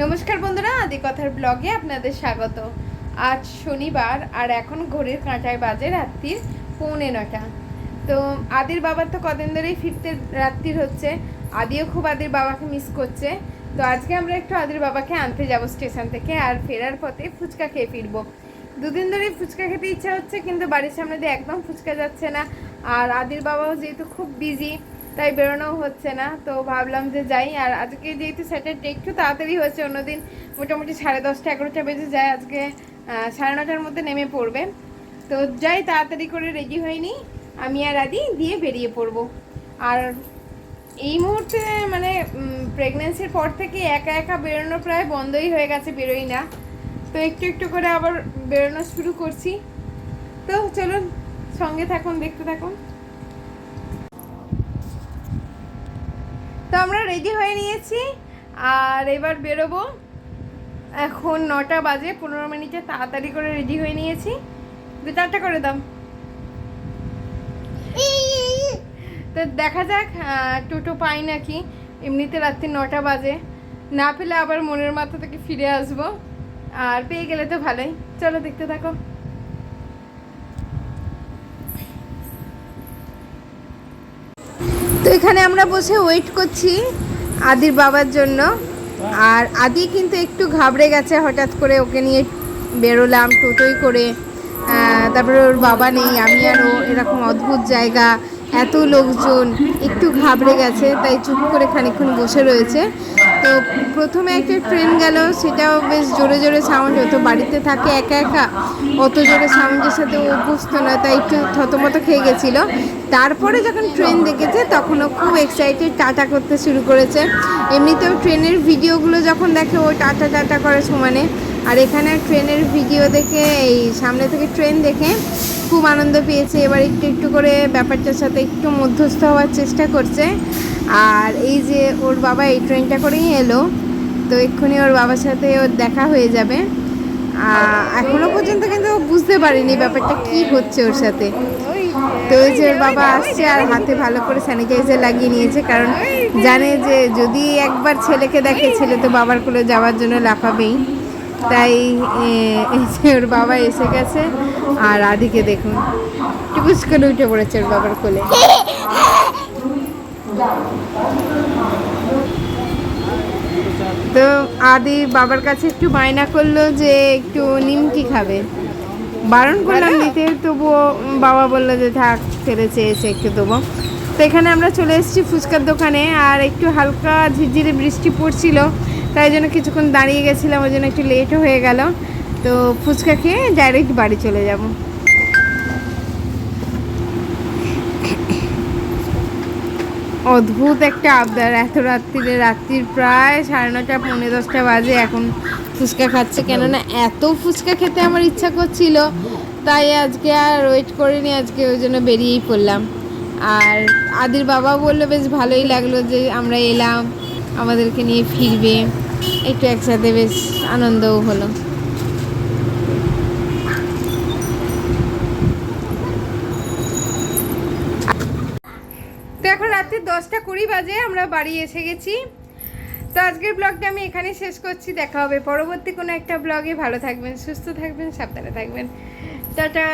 নমস্কার বন্ধুরা, আদি কথার ব্লগে আপনাদের স্বাগত। আজ শনিবার আর এখন ঘড়ির কাঁটায় বাজে রাত্রির পৌনে নটা তো আদির বাবার তো কদিন ধরেই ফিরতে রাত্রির হচ্ছে। আদিও খুব আদির বাবাকে মিস করছে। তো আজকে আমরা একটু আদির বাবাকে আনতে যাব স্টেশন থেকে আর ফেরার পথে ফুচকা খেয়ে ফিরবো। দুদিন ধরেই ফুচকা খেতে ইচ্ছা হচ্ছে, কিন্তু বাড়ির সামনে দিয়ে একদম ফুচকা যাচ্ছে না। আর আদির বাবাও যেহেতু খুব বিজি তাই বেরোনো হচ্ছে না। তো ভাবলাম যে যাই, আর আজকে যেহেতু স্যাটারডে একটু তাড়াতাড়ি হয়েছে, অন্যদিন মোটামুটি সাড়ে দশটা এগারোটা বেজে যায়, আজকে সাড়ে নটার মধ্যে নেমে পড়বে। তো যাই, তাড়াতাড়ি করে রেডি হয়নি, আমি আর আদি দিয়ে বেরিয়ে পড়ব। আর এই মুহূর্তে মানে প্রেগনেন্সির পর থেকে একা একা বেরোনো প্রায় বন্ধই হয়ে গেছে, বেরোই না। তো একটু একটু করে আবার বেরোনো শুরু করছি। তো চলুন, সঙ্গে থাকুন, দেখতে থাকুন। তো আমরা রেডি হয়ে নিয়েছি। আর এবার বেরোবো। এখন নটা বাজে, পনেরো মিনিটে তাড়াতাড়ি করে রেডি হয়ে নিয়েছি। দু চারটা করে দাম তো দেখা যাক টোটো পাই নাকি। এমনিতে রাত্রি নটা বাজে। না পেলে আবার মনের মাথা থেকে ফিরে আসব। আর পেয়ে গেলে তো ভালোই। চলো দেখতে থাকো। তো এখানে আমরা বসে ওয়েট করছি আদির বাবার জন্য। আর আদি কিন্তু একটু ঘাবড়ে গেছে, হঠাৎ করে ওকে নিয়ে বেরোলাম, টোটোই করে। তারপরে ওর বাবা নেই, আমি আর ও, এরকম অদ্ভুত জায়গা। এত লোকজন, একটু ঘাবড়ে গেছে, তাই চুপ করে খানিকক্ষণ বসে রয়েছে। তো প্রথমে একটা ট্রেন গেল, সেটাও বেশ জোরে জোরে সাউন্ড হতো। বাড়িতে থাকে একা একা, অত জোরে সাউন্ডের সাথে অভ্যস্ত না, তাই একটু থতমত খেয়ে গেছিল। তারপরে যখন ট্রেন দেখেছে, তখনও খুব এক্সাইটেড টাটা করতে শুরু করেছে। এমনিতেও ট্রেনের ভিডিওগুলো যখন দেখে, ও টাটা টাটা করে সমানে। আর এখানে ট্রেনের ভিডিও দেখে, এই সামনে থেকে ট্রেন দেখে খুব আনন্দ পেয়েছে। এবার একটু একটু করে ব্যাপারটার সাথে একটু মধ্যস্থ হওয়ার চেষ্টা করছে। আর এই যে ওর বাবা এই ট্রেনটা করেই এলো, তো এক্ষুনি ওর বাবার সাথে ওর দেখা হয়ে যাবে। এখনও পর্যন্ত কিন্তু বুঝতে পারেনি ব্যাপারটা কি হচ্ছে ওর সাথে। তো ওই যে ওর বাবা আসছে আর হাতে ভালো করে স্যানিটাইজার লাগিয়ে নিয়েছে, কারণ জানে যে যদি একবার ছেলেকে দেখে, ছেলে তো বাবার কোলে যাওয়ার জন্য লাফাবেই। তাই এ, এই যে ওর বাবা এসে গেছে। আর আদিকে দেখুন টুকুস করে উঠে পড়েছে ওর বাবার কোলে। তো আদি বাবার কাছে একটু বায়না করল যে একটু নিমকি খাবে। বারণ করলাম দিতে তবুও বাবা বলল যে থাক ছেড়ে চেয়েছে একটু দেবো তো এখানে আমরা চলে এসেছি ফুচকার দোকানে আর একটু হালকা ঝিরঝিরে বৃষ্টি পড়ছিল। তাই জন্য কিছুক্ষণ দাঁড়িয়ে গেছিলাম, ওই জন্য একটু লেটও হয়ে গেল। তো ফুচকা খেয়ে ডাইরেক্ট বাড়ি চলে যাব। অদ্ভুত একটা আবদার, এত রাত্রিরে রাত্রির প্রায় সাড়ে নটা পৌনে দশটা বাজে এখন ফুচকা খাচ্ছে। কেননা এত ফুচকা খেতে আমার ইচ্ছা করছিল, তাই আজকে আর ওয়েট করিনি, আজকে ওই জন্য বেরিয়েই পড়লাম। আর আদির বাবা বলল, বেশ ভালোই লাগল যে আমরা এলাম। আমাদেরকে নিয়ে ফিরবে। একটু একসাথে বেশ আনন্দও হলো। তো এখন রাত্রি দশটা কুড়ি বাজে, আমরা বাড়ি এসে গেছি। তো আজকের ব্লগটা আমি এখানে শেষ করছি। দেখা হবে পরবর্তী কোনো একটা ব্লগে। ভালো থাকবেন, সুস্থ থাকবেন, সাবধানে থাকবেন। টাটা।